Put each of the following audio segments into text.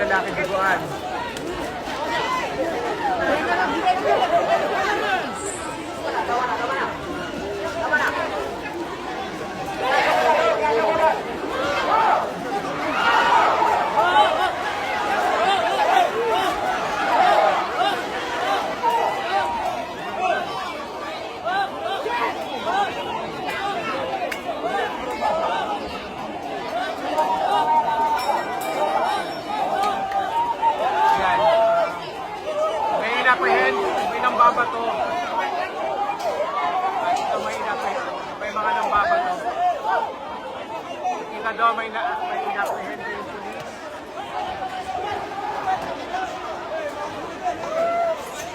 lalaki biguan. inapprehend, may nambabato. Ito may inapprehend, may mga nambabato. Kita daw may, na, may inapprehend din police.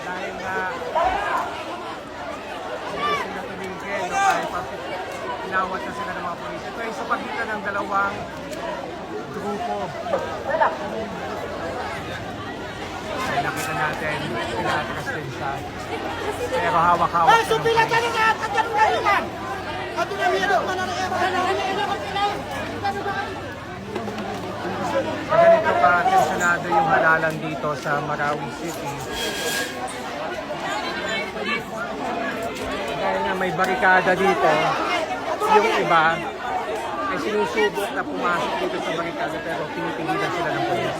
Dahil na hindi sila tumingin, dahil papit, na sila ng mga police. Ito ay sa pagitan ng dalawang grupo. Dalawang natin, pinatras din siya. Pero hawak-hawak Ay, supila pulis. ka nga! Tagyan ka naman! At pinamiro ka na! Sa ganito pa tensyonado yung halalan dito sa Marawi City. Dahil nga may barikada dito, yung iba ay sinusubok na pumasok dito sa barikada pero pinipigilan sila ng polis.